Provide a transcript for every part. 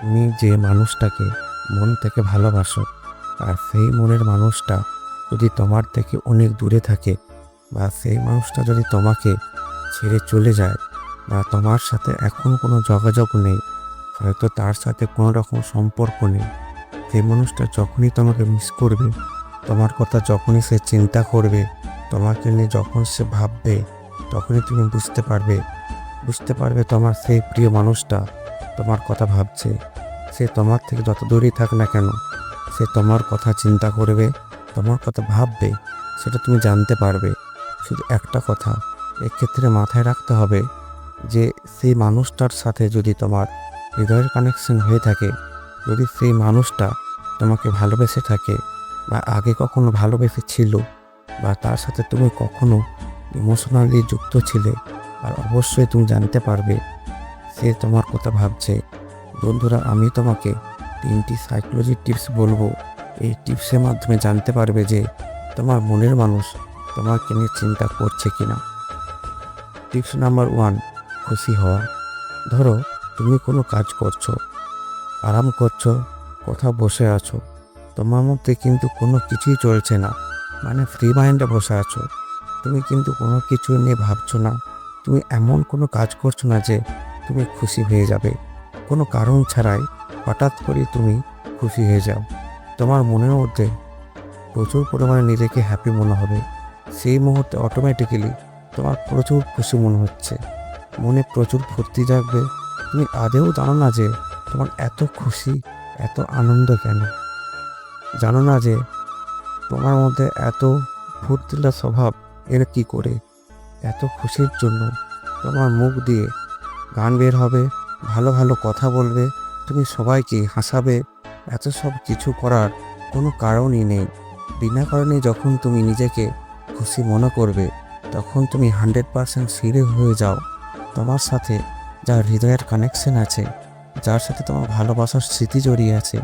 তুমি যে মানুষটাকে মন থেকে ভালোবাসো, আর সেই মনের মানুষটা যদি তোমার থেকে অনেক দূরে থাকে বা সেই মানুষটা যদি তোমাকে ছেড়ে চলে যায় বা তোমার সাথে এখন কোনো যোগাযোগ নেই, হয়তো তার সাথে কোনো রকম সম্পর্ক নেই, সেই মানুষটা যখনই তোমাকে মিস করবে, তোমার কথা যখনই সে চিন্তা করবে, তোমাকে নিয়ে যখন সে ভাববে, তখনই তুমি বুঝতে পারবে বুঝতে পারবে তোমার সেই প্রিয় মানুষটা তোমার কথা ভাবছে। সে তোমার থেকে যত দূরেই থাক না কেন, সে তোমার কথা চিন্তা করবে, তোমার কথা ভাববে, সেটা তুমি জানতে পারবে। শুধু একটা কথা, এক্ষেত্রে মাথায় রাখতে হবে যে সেই মানুষটার সাথে যদি তোমার হৃদয়ের কানেকশন হয়ে থাকে, যদি সেই মানুষটা তোমাকে ভালোবেসে থাকে বা আগে কখনো ভালোবেসে ছিল বা তার সাথে তুমি কখনো ইমোশনালি যুক্ত ছিলে, আর অবশ্যই তুমি জানতে পারবে, সে তোমার কথা ভাবছে। বন্ধুরা, আমি তোমাকে তিনটি সাইকোলজি টিপস বলব। এই টিপসের মাধ্যমে জানতে পারবে যে তোমার মনের মানুষ তোমাকে নিয়ে চিন্তা করছে কি না টিপস নাম্বার ওয়ান খুশি হওয়া। ধরো, তুমি কোনো কাজ করছ, আরাম করছ, কোথাও বসে আছো, তোমার মধ্যে কিন্তু কোনো কিছুই চলছে না মানে ফ্রি মাইন্ডে বসে আছো। তুমি কিন্তু কোনো কিছু নিয়ে ভাবছ না, তুমি এমন কোনো কাজ করছ না যে তুমি খুশি হয়ে যাবে। কোনো কারণ ছাড়াই হঠাৎ করে তুমি খুশি হয়ে যাও। তোমার মনের মধ্যে প্রচুর পরিমাণে নিজেকে হ্যাপি মনে হবে। সেই মুহূর্তে অটোমেটিক্যালি তোমার প্রচুর খুশি মনে হচ্ছে। মনে প্রচুর ফুর্তি জাগবে। তুমি আদেও জানো না যে তোমার এত খুশি, এত আনন্দ কেন? জানো না যে তোমার মধ্যে এত ফুর্তিলা স্বভাব এর কি করে? এত খুশির জন্য তোমার মুখ দিয়ে গান বের হবে। ভালো ভালো কথা বলবে, তুমি সবাইকে হাসাবে, এত সব কিছু করার কোনো কারণই নেই। বিনা কারণে যখন তুমি নিজেকে খুশি মনে করবে, তখন তুমি হান্ড্রেড পারসেন্ট সিরিয়াস হয়ে যাও। তোমার সাথে যার হৃদয়ের কানেকশন আছে, যার সাথে তোমার ভালোবাসার স্মৃতি জড়িয়ে আছে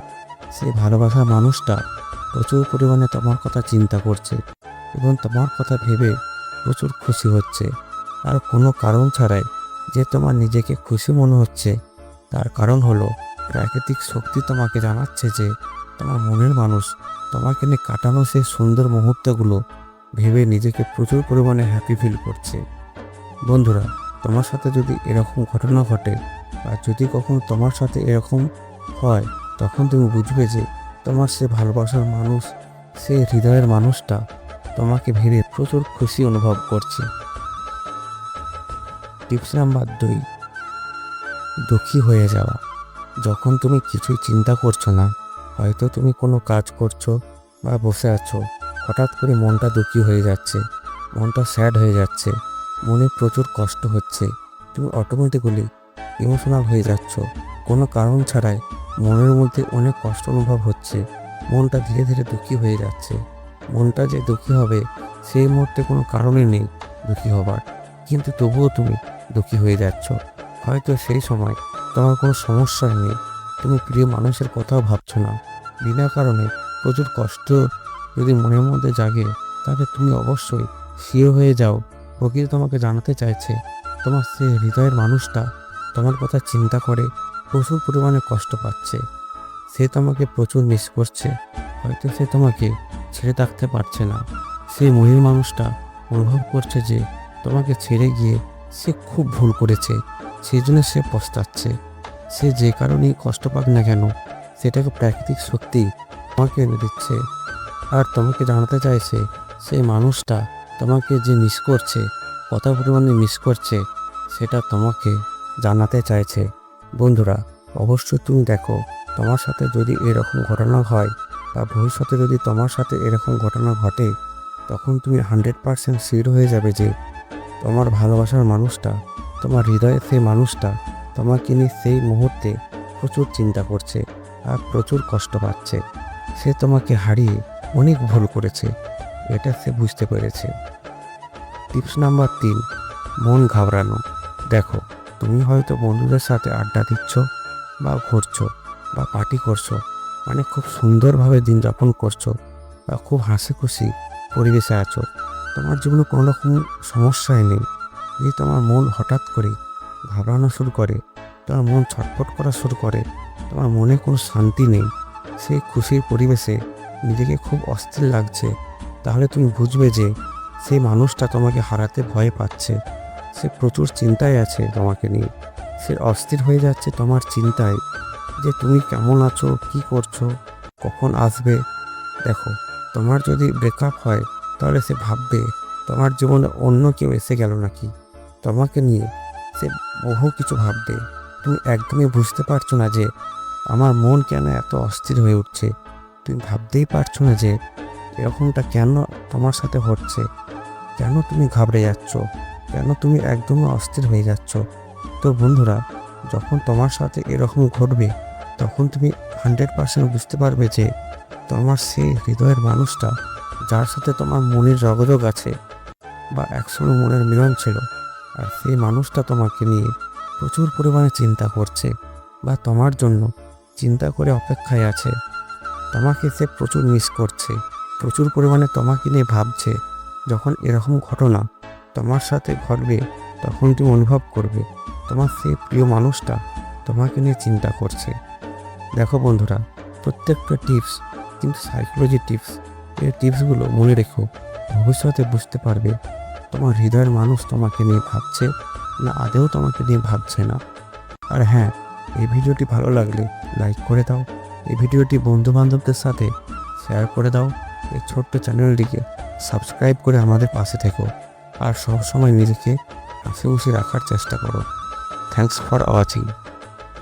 সেই ভালোবাসার মানুষটা প্রচুর পরিমাণে তোমার কথা চিন্তা করছে এবং তোমার কথা ভেবে প্রচুর খুশি হচ্ছে। আর কোনো কারণ ছাড়াই যে তোমার নিজেকে খুশি মনে হচ্ছে, তার কারণ হলো প্রাকৃতিক শক্তি তোমাকে জানাচ্ছে যে তোমার মনের মানুষ তোমাকে নিয়ে কাটানো সেই সুন্দর মুহূর্তগুলো ভেবে নিজেকে প্রচুর পরিমাণে হ্যাপি ফিল করছে। বন্ধুরা, তোমার সাথে যদি এরকম ঘটনা ঘটে বা যদি কখনো তোমার সাথে এরকম হয়, তখন তুমি বুঝবে যে তোমার সে ভালোবাসার মানুষ, সে হৃদয়ের মানুষটা তোমাকে ভেবে প্রচুর খুশি অনুভব করছে। টিপস নাম্বার দুই, দুঃখী হয়ে যাওয়া। যখন তুমি কিছুই চিন্তা করছ না, হয়তো তুমি কোনো কাজ করছ বা বসে আছো, হঠাৎ করে মনটা দুঃখী হয়ে যাচ্ছে, মনটা স্যাড হয়ে যাচ্ছে, মনে প্রচুর কষ্ট হচ্ছে, তুমি অটোমেটিক্যালি ইমোশনাল হয়ে যাচ্ছ। কোনো কারণ ছাড়াই মনের মধ্যে অনেক কষ্ট অনুভব হচ্ছে, মনটা ধীরে ধীরে দুঃখী হয়ে যাচ্ছে। মনটা যে দুঃখী হবে, সেই মুহূর্তে কোনো কারণই নেই দুঃখী হবার। কিন্তু তবুও তুমি দুঃখী হয়ে যাচ্ছ। হয়তো সেই সময় তোমার কোনো সমস্যা নেই। তুমি প্রিয় মানুষের কথাও ভাবছ না। বিনা কারণে প্রচুর কষ্ট যদি মনের মধ্যে জাগে, তাহলে তুমি অবশ্যই শিও হয়ে যাও। প্রকৃতি তোমাকে জানাতে চাইছে, তোমার সে হৃদয়ের মানুষটা তোমার কথা চিন্তা করে প্রচুর পরিমাণে কষ্ট পাচ্ছে। সে তোমাকে প্রচুর মিস করছে। হয়তো সে তোমাকে ছেড়ে থাকতে পারছে না। সেই মহিল মানুষটা অনুভব করছে যে তোমাকে ছেড়ে গিয়ে সে খুব ভুল করেছে সেই জন্য সে পস্তাচ্ছে। সে যে কারণেই কষ্ট পাক না কেন, সেটাকে প্রাকৃতিক শক্তি তোমাকে এনে দিচ্ছে। আর তোমাকে জানাতে চাইছে, সেই মানুষটা তোমাকে যে মিস করছে, কত পরিমাণে মিস করছে, সেটা তোমাকে জানাতে চাইছে। বন্ধুরা, অবশ্যই তুমি দেখো, তোমার সাথে যদি এরকম ঘটনা হয় বা ভবিষ্যতে যদি তোমার সাথে এরকম ঘটনা ঘটে, তখন তুমি হান্ড্রেড পারসেন্ট শির হয়ে যাবে যে তোমার ভালোবাসার মানুষটা, তোমার হৃদয়ের সেই মানুষটা, তোমাকে নিয়ে সেই মুহূর্তে প্রচুর চিন্তা করছে আর প্রচুর কষ্ট পাচ্ছে। সে তোমাকে হারিয়ে অনেক ভুল করেছে, এটা সে বুঝতে পেরেছে। টিপস নাম্বার তিন, মন ঘাবড়ানো। দেখো, তুমি হয়তো বন্ধুদের সাথে আড্ডা দিচ্ছ বা ঘুরছো বা পার্টি করছ মানে খুব সুন্দরভাবে দিন যাপন করছ বা খুব হাসি খুশি পরিবেশে আছো। তোমার জীবনে কোনো রকম সমস্যাই নেই। যদি তোমার মন হঠাৎ করে ঘাবড়ানো শুরু করে, তোমার মন ছটফট করা শুরু করে, তোমার মনে কোনো শান্তি নেই, সেই খুশির পরিবেশে নিজেকে খুব অস্থির লাগছে, তাহলে তুমি বুঝবে যে সেই মানুষটা তোমাকে হারাতে ভয় পাচ্ছে। সে প্রচুর চিন্তায় আছে তোমাকে নিয়ে। সে অস্থির হয়ে যাচ্ছে তোমার চিন্তায় যে তুমি কেমন আছো, কি করছ, কখন আসবে। দেখো, তোমার যদি ব্রেকআপ হয় তাহলে সে ভাববে, তোমার জীবনে অন্য কেউ এসে গেল নাকি? তোমাকে নিয়ে সে বহু কিছু ভাববে। তুমি একদমই বুঝতে পারছ না যে আমার মন কেন এত অস্থির হয়ে উঠছে। তুমি ভাবতেই পারছ না যে এরকমটা কেন তোমার সাথে হচ্ছে? কেন তুমি ঘাবড়ে যাচ্ছ? কেন তুমি একদমই অস্থির হয়ে যাচ্ছ? তো বন্ধুরা, যখন তোমার সাথে এরকম ঘটবে, তখন তুমি হান্ড্রেড পার্সেন্ট বুঝতে পারবে যে তোমার সেই হৃদয়ের মানুষটা যার সাথে তোমার মনের যোগাযোগ আছে বা একসময় মনের মিলন ছিল, আর সেই মানুষটা তোমাকে নিয়ে প্রচুর পরিমাণে চিন্তা করছে বা তোমার জন্য চিন্তা করে অপেক্ষায় আছে। তোমাকে সে প্রচুর মিস করছে, প্রচুর পরিমাণে তোমাকে নিয়ে ভাবছে। যখন এরকম ঘটনা তোমার সাথে ঘটবে, তখন তুমি অনুভব করবে, তোমার সেই প্রিয় মানুষটা তোমাকে নিয়ে চিন্তা করছে। দেখো বন্ধুরা, প্রত্যেকটা টিপস কিন্তু সাইকোলজি টিপস এই টিপসগুলো মনে রেখো। ভবিষ্যতে বুঝতে পারবে তোমার হৃদয়ের মানুষ তোমাকে নিয়ে ভাবছে না আদেও তোমাকে নিয়ে ভাবছে না। আর হ্যাঁ এই ভিডিওটি ভালো লাগলে লাইক করে দাও। এই ভিডিওটি বন্ধু বান্ধবদের সাথে শেয়ার করে দাও। এই ছোট্ট চ্যানেলটিকে সাবস্ক্রাইব করে আমাদের পাশে থেকো। আর সবসময় নিজেকে হাসি খুশি রাখার চেষ্টা করো। Thanks for watching